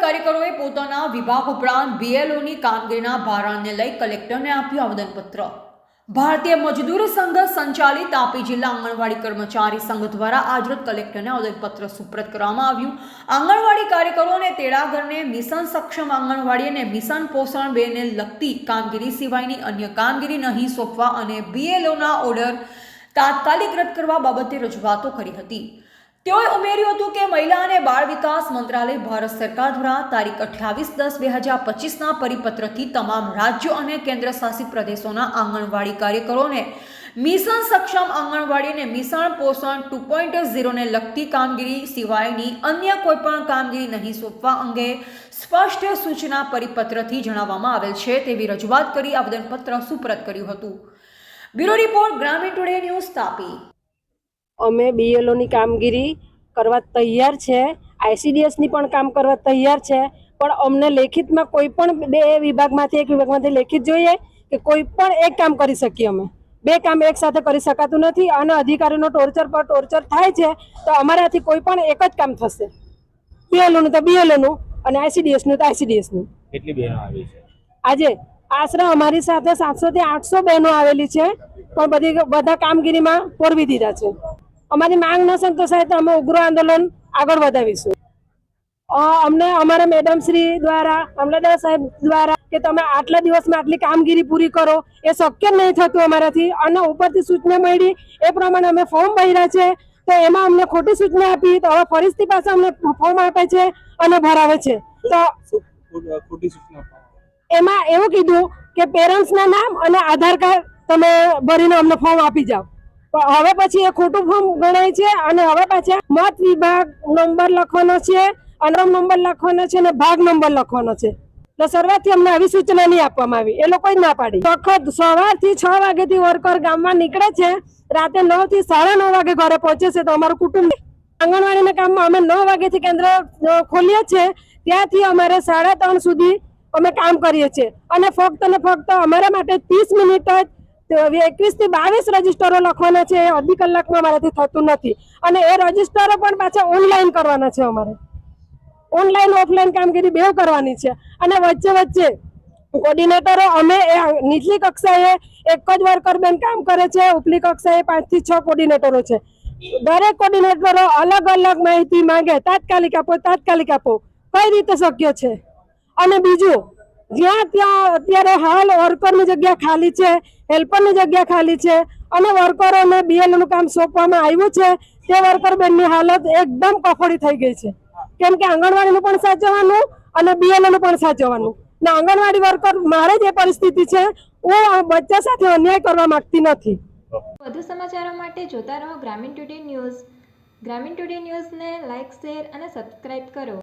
કાર્યકરોએ પોતાના વિભાગ ઉપરાંત બીએલઓની કામગીરીના ભારણને લઈ કલેક્ટરને આપ્યું આવેદનપત્ર. ભારતીય મજદૂર સંઘ સંચાલિત તાપી જિલ્લા આંગણવાડી કર્મચારી સંઘ દ્વારા આજરોજ કલેક્ટરને આવેદનપત્ર સુપ્રત કરવામાં આવ્યું. આંગણવાડી કાર્યકરો અને તેડાગરને મિશન સક્ષમ આંગણવાડી અને મિશન પોષણ બેને લગતી કામગીરી સિવાયની અન્ય કામગીરી નહીં સોંપવા અને બીએલઓના ઓર્ડર તાત્કાલિક રદ કરવા બાબતે રજૂઆતો કરી હતી. તેઓએ ઉમેર્યું હતું કે મહિલા અને બાળ વિકાસ મંત્રાલય ભારત સરકાર દ્વારા તારીખ અઠ્યાવીસ દસ બે હજાર પચીસના પરિપત્રથી તમામ રાજ્યો અને કેન્દ્ર શાસિત પ્રદેશોના આંગણવાડી કાર્યકરોને મિશન સક્ષમ આંગણવાડીને મિશન પોષણ ટુ પોઈન્ટ ઝીરોને લગતી કામગીરી સિવાયની અન્ય કોઈપણ કામગીરી નહીં સોંપવા અંગે સ્પષ્ટ સૂચના પરિપત્રથી જણાવવામાં આવેલ છે તેવી રજૂઆત કરી આવેદનપત્ર સુપ્રત કર્યું હતું. Bureau report Gramin today news Tapi. અમે બીએલઓની કામગીરી કરવા તૈયાર છે. આઈસીડીએસની પણ કામ કરવા તૈયાર છે. પણ અમને લેખિતમાં કોઈ પણ બે વિભાગમાંથી એક વિભાગમાંથી લેખિત જોઈએ કે કોઈ પણ એક કામ કરી શકીએ અમે. બે કામ એક સાથે કરી શકાતું નથી અને અધિકારીનો ટોર્ચર પર ટોર્ચર થાય છે તો અમારાથી કોઈ પણ એક જ કામ થશે. બીએલઓનું તો બીએલઓનું અને આઈસીડીએસનું તો આઈસીડીએસનું કેટલી બહેનો આવી છે? આજે આશરે અમારી સાથે સાતસો થી આઠસો બહેનો આવેલી છે પણ બધી બધા કામગીરીમાં પોરવી દીધા છે. અમારી માંગ ન સંતોષાય તો અમે ઉગ્ર આંદોલન આગળ વધાવીશું. અમને અમારા મેડમ શ્રી દ્વારા અમલાદાર સાહેબ દ્વારા કે તમે આટલા દિવસમાં આટલી કામગીરી પૂરી કરો એ શક્ય નહીં થતું અમારાથી. અને ઉપરથી સૂચના મળી એ પ્રમાણે અમે ફોર્મ ભર્યા છે તો એમાં અમને ખોટી સૂચના આપી તો હવે ફરીથી પાસે અમને ફોર્મ આપે છે અને ભરાવે છે. તો એમાં એવું કીધું કે પેરેન્ટ્સના નામ અને આધાર કાર્ડ તમે ભરીને અમને ફોર્મ આપી જાઓ. હવે પછી એ ખોટું ફોર્મ ગણાય છે અને હવે પાછા મત વિભાગ નંબર લખવાનો છે, અનમ નંબર લખવાનો છે અને ભાગ નંબર લખવાનો છે. એટલે શરૂઆતથી અમને આવી સૂચના નહીં આપવામાં આવી. એ લોકો ના પાડી. વખત સવારથી છ વાગેથી વર્કર ગામમાં નીકળે છે, રાતે નવથી સાડા નવ વાગે ઘરે પહોંચે છે તો અમારું કુટુંબ આંગણવાડીના કામમાં અમે નવ વાગેથી કેન્દ્ર ખોલીએ છીએ. ત્યાંથી અમારે સાડા ત્રણ સુધી અમે કામ કરીએ છીએ. અને ફક્ત ને ફક્ત અમારા માટે ત્રીસ મિનિટ જ એકવીસથી બાવીસ રજીસ્ટરો લખવાના છે, એ અડધી કલાકમાં અમારાથી થતું નથી. અને એ રજીસ્ટરો પણ પાછા ઓનલાઈન કરવાના છે અમારે. ઓનલાઈન, ઓફલાઈન કામગીરી બે કરવાની છે. અને વચ્ચે વચ્ચે કોર્ડિનેટરો, અમે નીચલી કક્ષાએ એક જ વર્કર બેન કામ કરે છે, ઉપલી કક્ષાએ પાંચથી છ કોર્ડિનેટરો છે. દરેક કોર્ડિનેટરો અલગ અલગ માહિતી માંગે, તાત્કાલિક આપો તાત્કાલિક આપો. કઈ રીતે શક્ય છે? અને બીજું જ્યાં ત્યાં અત્યારે હાલ વર્કરની જગ્યા ખાલી છે હેલ્પરની જગ્યા ખાલી છે અને વર્કરોને બીએલનું કામ સોંપવામાં આવ્યું છે, તે વર્કર બેનની હાલત એકદમ કફોડી થઈ ગઈ છે. કેમ કે આંગણવાડીનું પણ સાચવવાનું અને બીએલનું પણ સાચવવાનું. ને આંગણવાડી વર્કર મારે જે પરિસ્થિતિ છે, હું બચ્ચા સાથે અન્યાય કરવા માંગતી નથી. વધુ સમાચારો માટે જોતા રહો Gramin today news. Gramin today ન્યૂઝને લાઇક શેર અને સબસ્ક્રાઇબ કરો.